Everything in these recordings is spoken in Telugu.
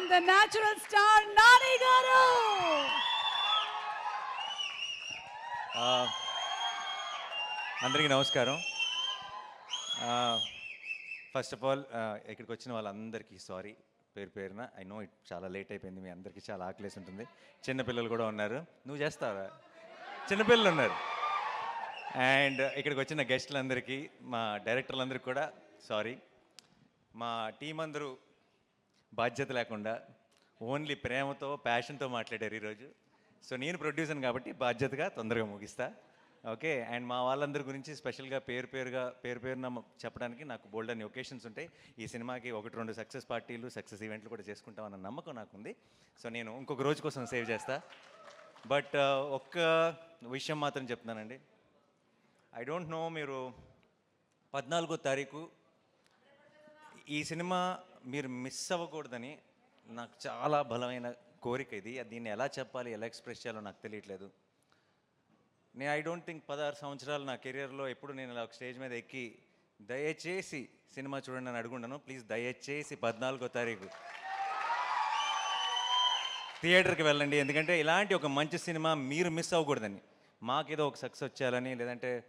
And the natural star Nani గారు అందరికీ నమస్కారం. ఫస్ట్ ఆఫ్ ఆల్ ఇక్కడికి వచ్చిన వాళ్ళందరికీ సారీ పేరు పేరున. ఐ నో ఇట్ చాలా లేట్ అయిపోయింది మీ అందరికీ చాలా ఆకలేసి ఉంటుంది. చిన్నపిల్లలు కూడా ఉన్నారు. నువ్వు చేస్తావా? చిన్నపిల్లలు ఉన్నారు. అండ్ ఇక్కడికి వచ్చిన గెస్టులందరికీ మా డైరెక్టర్లందరికీ కూడా సారీ మా టీం అందరూ బాధ్యత లేకుండా ఓన్లీ ప్రేమతో ప్యాషన్తో మాట్లాడారు ఈరోజు. సో నేను ప్రొడ్యూసర్ కాబట్టి బాధ్యతగా తొందరగా ముగిస్తా. ఓకే అండ్ మా వాళ్ళందరి గురించి స్పెషల్గా పేరు పేరుగా పేరు పేరున చెప్పడానికి నాకు బోల్డ్ అన్ని ఒకేషన్స్ ఉంటాయి. ఈ సినిమాకి ఒకటి రెండు సక్సెస్ పార్టీలు సక్సెస్ ఈవెంట్లు కూడా చేసుకుంటామన్న నమ్మకం నాకుంది. సో నేను ఇంకొక రోజు కోసం సేవ్ చేస్తా. బట్ uh, ఒక్క విషయం మాత్రం చెప్తున్నానండి. ఐ డోంట్ నో మీరు పద్నాలుగో తారీఖు ఈ సినిమా మీరు మిస్ అవ్వకూడదని నాకు చాలా బలమైన కోరిక ఇది. అది దీన్ని ఎలా చెప్పాలి ఎలా ఎక్స్ప్రెస్ చేయాలో నాకు తెలియట్లేదు. నేను ఐ డోంట్ థింక్ పదహారు సంవత్సరాలు నా కెరియర్లో ఎప్పుడు నేను ఇలా ఒక స్టేజ్ మీద ఎక్కి దయచేసి సినిమా చూడండి అని అడుగుండను. ప్లీజ్ దయచేసి పద్నాలుగో తారీఖు థియేటర్కి వెళ్ళండి. ఎందుకంటే ఇలాంటి ఒక మంచి సినిమా మీరు మిస్ అవ్వకూడదని. మాకేదో ఒక సక్సెస్ వచ్చేయాలని లేదంటే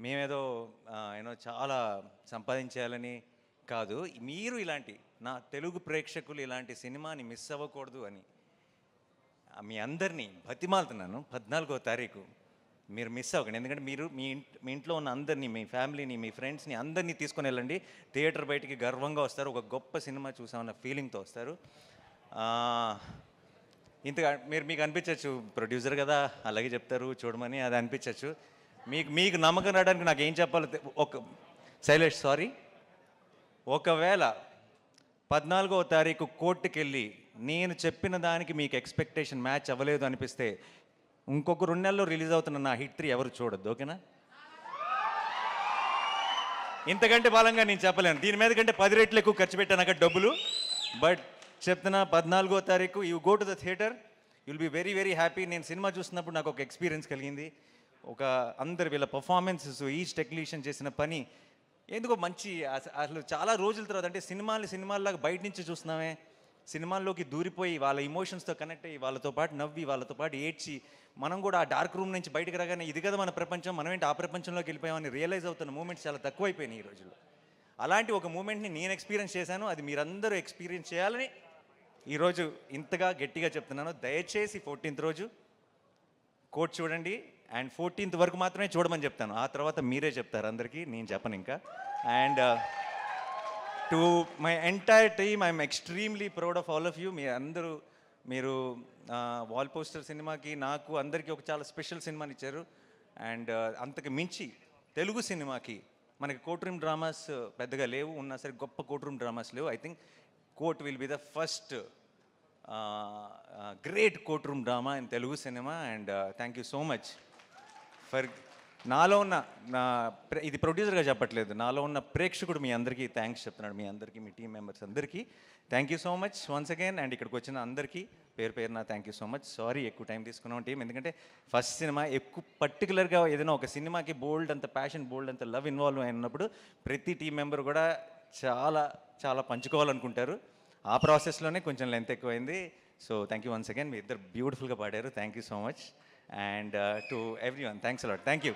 మేమేదో యూనో చాలా సంపాదించేయాలని కాదు మీరు ఇలాంటి నా తెలుగు ప్రేక్షకులు ఇలాంటి సినిమాని మిస్ అవ్వకూడదు అని. మీ అందరినీ బతిమాలుతున్నాను పద్నాలుగో తారీఖు. మీరు మిస్ అవ్వకండి. ఎందుకంటే మీరు మీ ఇంటి మీ ఇంట్లో ఉన్న అందరినీ మీ ఫ్యామిలీని మీ ఫ్రెండ్స్ని అందరినీ తీసుకొని వెళ్ళండి. థియేటర్ బయటికి గర్వంగా వస్తారు. ఒక గొప్ప సినిమా చూసామన్న ఫీలింగ్తో వస్తారు. ఇంతగా మీరు మీకు అనిపించవచ్చు ప్రొడ్యూసర్ కదా అలాగే చెప్తారు చూడమని అది అనిపించవచ్చు మీకు మీకు నమ్మకం రావడానికి నాకు ఏం చెప్పాలో ఒక శైలేష్ సారీ. ఒకవేళ పద్నాలుగవ తారీఖు కోర్టుకెళ్ళి నేను చెప్పిన దానికి మీకు ఎక్స్పెక్టేషన్ మ్యాచ్ అవ్వలేదు అనిపిస్తే ఇంకొక రెండు నెలల్లో రిలీజ్ అవుతున్న నా హిట్ త్రీ ఎవరు చూడొద్దు ఓకేనా ఇంతకంటే బలంగా నేను చెప్పలేను. దీని మీద కంటే పది రెట్లు ఎక్కువ ఖర్చు పెట్టాను అక్కడ డబ్బులు. బట్ చెప్తున్నా పద్నాలుగో తారీఖు you go to the theatre you'll be very very happy నేను సినిమా చూసినప్పుడు నాకు ఒక ఎక్స్పీరియన్స్ కలిగింది. ఒక అందరు వీళ్ళ పర్ఫార్మెన్సెస్ ఈచ్ టెక్నీషియన్ చేసిన పని ఎందుకో మంచి అసలు చాలా రోజుల తర్వాత అంటే సినిమాలు సినిమాల్లాగా బయట నుంచి చూస్తున్నామే. సినిమాల్లోకి దూరిపోయి వాళ్ళ ఇమోషన్స్తో కనెక్ట్ అయ్యి వాళ్ళతో పాటు నవ్వి వాళ్ళతో పాటు ఏడ్చి మనం కూడా ఆ డార్క్ రూమ్ నుంచి బయటకు రాగానే ఇది కదా మన ప్రపంచం మనం ఆ ప్రపంచంలోకి వెళ్ళిపోయామని రియలైజ్ అవుతున్న మూమెంట్స్ చాలా తక్కువైపోయినాయి ఈ రోజుల్లో. అలాంటి ఒక మూమెంట్ని నేను ఎక్స్పీరియన్స్ చేశాను అది మీరందరూ ఎక్స్పీరియన్స్ చేయాలని ఈరోజు ఇంతగా గట్టిగా చెప్తున్నాను. దయచేసి ఫోర్టీన్త్ రోజు కోట్ చూడండి. అండ్ ఫోర్టీన్త్ వరకు మాత్రమే చూడమని చెప్తాను. ఆ తర్వాత మీరే చెప్తారు అందరికీ నేను చెప్పను ఇంకా. And to my entire team I'm extremely proud of all of you మీ అందరూ మీరు వాల్ పోస్టర్ సినిమాకి నాకు అందరికీ ఒక చాలా స్పెషల్ సినిమాని ఇచ్చారు. అండ్ uh, అంతకు మించి తెలుగు సినిమాకి మనకి కోట్రూమ్ డ్రామాస్ పెద్దగా లేవు. ఉన్నా సరే గొప్ప కోట్రూమ్ డ్రామాస్ లేవు. I think court will be the first great courtroom drama in Telugu cinema and thank you so much for నాలో ఉన్న నా ప్ర- ఇది ప్రొడ్యూసర్గా చెప్పట్లేదు. నాలో ఉన్న ప్రేక్షకుడు మీ అందరికీ థ్యాంక్స్ చెప్తున్నాడు. మీ అందరికీ మీ టీం మెంబర్స్ అందరికీ. Thank you so much once again and ఇక్కడికి వచ్చిన అందరికీ పేరు పేరున thank you so much sorry ఎక్కువ టైం తీసుకున్నాం టీం. ఎందుకంటే ఫస్ట్ సినిమా ఎక్కువ పర్టికులర్గా ఏదైనా ఒక సినిమాకి బోల్డ్ అంత ప్యాషన్ బోల్డ్ అంత లవ్ ఇన్వాల్వ్ అయినప్పుడు ప్రతి టీం మెంబర్ కూడా చాలా చాలా పంచుకోవాలనుకుంటారు. ఆ ప్రాసెస్లోనే కొంచెం లెంత్ ఎక్కువైంది. So thank you once again మీ ఇద్దరు బ్యూటిఫుల్గా పాడారు. Thank you so much and to everyone thanks a lot thank you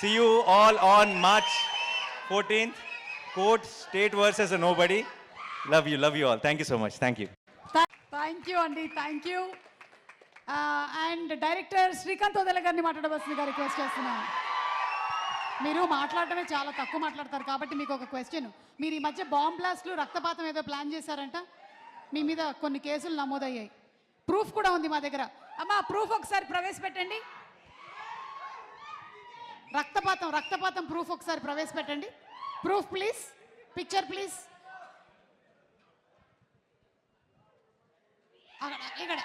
see you all on March fourteenth court state versus nobody love you love you all thank you so much thank you thank you అండి thank you and director Srikanth Vadla గారిని మాట్లాడవలసిందిగా రిక్వెస్ట్ చేస్తున్నాను. మీరు మాట్లాడటమే చాలా తక్కువ మాట్లాడతారు కాబట్టి మీకు ఒక క్వశ్చన్ మీరు ఈ మధ్య బాంబ్ బ్లాస్ట్లు రక్తపాతం ఏదో ప్లాన్ చేశారంట? మీ మీద కొన్ని కేసులు నమోదయ్యాయి. ప్రూఫ్ కూడా ఉంది మా దగ్గర. అమ్మా ప్రూఫ్ ఒకసారి ప్రవేశపెట్టండి. రక్తపాతం రక్తపాతం ప్రూఫ్ ఒకసారి ప్రవేశపెట్టండి. ప్రూఫ్ ప్లీజ్ పిక్చర్ ప్లీజ్ అక్కడ ఇక్కడ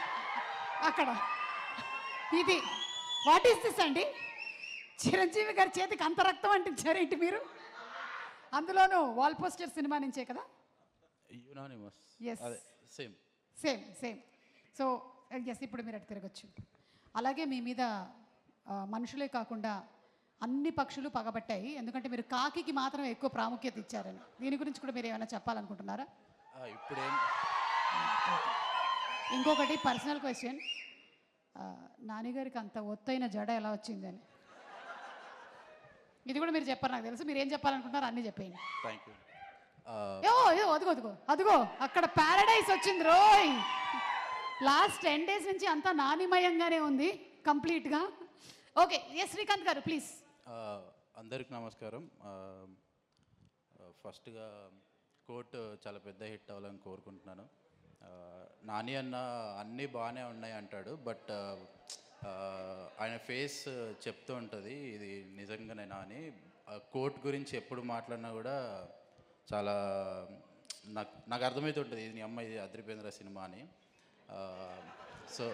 అక్కడ. ఇది వాట్ ఈస్ దిస్ అండి? చిరంజీవి గారి చేతికి అంత రక్తం అంటించారేంటి మీరు? అందులోనూ వాల్ పోస్టర్ సినిమా నుంచే కదా? Unanimous Yes. అదే same same same so yes ఇప్పుడు మీరు అటు తిరగచ్చు. అలాగే మీ మీద మనుషులే కాకుండా అన్ని పక్షులు పగబట్టాయి. ఎందుకంటే మీరు కాకికి మాత్రం ఎక్కువ ప్రాముఖ్యత ఇచ్చారని. దీని గురించి కూడా మీరు ఏమైనా చెప్పాలనుకుంటున్నారా? ఇప్పుడేం. ఇంకొకటి పర్సనల్ క్వశ్చన్ నాన్నగారికి అంత ఒత్తైన జడ ఎలా వచ్చిందని ఇది కూడా మీరు చెప్పారు నాకు తెలుసు. మీరు ఏం చెప్పాలనుకుంటున్నారు అన్నీ చెప్పేయండి. థ్యాంక్ యూ అదిగో అదిగో అదిగో. అక్కడ ప్యారడైస్ వచ్చింది రోయ్. లాస్ట్ టెన్ డేస్ నుంచి అంతా నానిమయంగానే ఉంది కంప్లీట్గా. ఓకే ఎస్ శ్రీకాంత్ గారు ప్లీజ్. అందరికి నమస్కారం. ఫస్ట్గా కోర్ట్ చాలా పెద్ద హిట్ అవ్వాలని కోరుకుంటున్నాను. నాని అన్న అన్నీ బాగానే ఉన్నాయి అంటాడు బట్ ఆయన ఫేస్ చెప్తూ ఉంటుంది ఇది నిజంగానే నాని. కోట్ గురించి ఎప్పుడు మాట్లాడినా కూడా చాలా నాకు నాకు అర్థమవుతుంటుంది ఇది నీ ఇది అద్రిపేంద్ర సినిమా అని. సో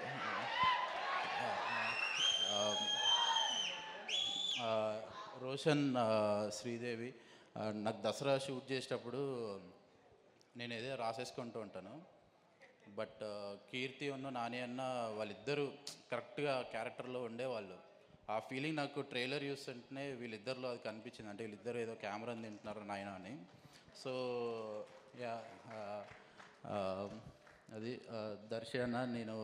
రోషన్ శ్రీదేవి నాకు దసరా షూట్ చేసేటప్పుడు నేను ఏదో రాసేసుకుంటూ ఉంటాను. బట్ uh, కీర్తి ఉన్న నాని అన్న వాళ్ళిద్దరూ కరెక్ట్గా క్యారెక్టర్లో ఉండేవాళ్ళు. ఆ ఫీలింగ్ నాకు ట్రైలర్ చూస్తుంటేనే వీళ్ళిద్దరిలో అది కనిపించింది. అంటే వీళ్ళిద్దరు ఏదో కెమెరాని తింటున్నారు నాయన అని. సో యా అది దర్శన దర్శి అన్న నేను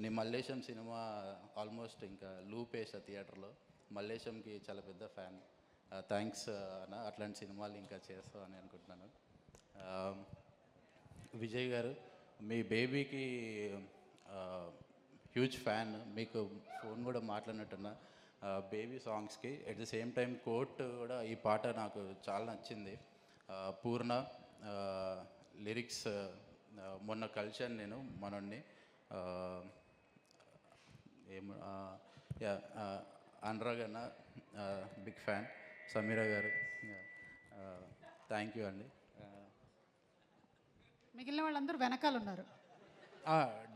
నీ మల్లేశం సినిమా ఆల్మోస్ట్ ఇంకా లూప్ వేసా థియేటర్లో. మల్లేశంకి చాలా పెద్ద ఫ్యాన్. థ్యాంక్స్ అన్న. అట్లాంటి సినిమాలు ఇంకా చేస్తావు అని అనుకుంటున్నాను. విజయ్ గారు మీ బేబీకి హ్యూజ్ ఫ్యాన్ మీకు ఫోన్ కూడా మాట్లాడినట్టున్నా. Baby సాంగ్స్కి. At the same time court కూడా ఈ పాట నాకు చాలా నచ్చింది. పూర్ణ లిరిక్స్ మొన్న కలిశాను నేను మనోడిని ఏం అనురాగ్ అన్న బిగ్ ఫ్యాన్. సమీరా గారు థ్యాంక్ యూ అండి. మిగిలిన వాళ్ళందరూ వెనకాల ఉన్నారు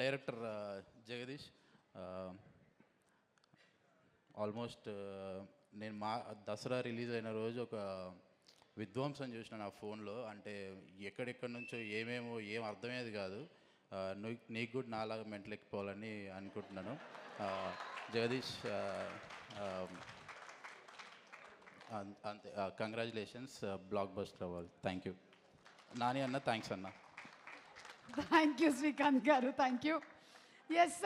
డైరెక్టర్ జగదీష్ ఆల్మోస్ట్ నేను మా దసరా రిలీజ్ అయిన రోజు ఒక విధ్వంసం చూసిన నా ఫోన్లో అంటే ఎక్కడెక్కడి నుంచో ఏమేమో ఏం అర్థమయ్యేది కాదు. నీకు కూడా నాలాగా మెంటల్ ఎక్కిపోవాలని అనుకుంటున్నాను. జగదీష్ అంతే కంగ్రాచులేషన్స్ బ్లాక్ బస్టర్ అవ్వాలి థ్యాంక్ యూ నాని అన్న థ్యాంక్స్ అన్న. థ్యాంక్ యూ శ్రీకాంత్ గారు. Thank you yes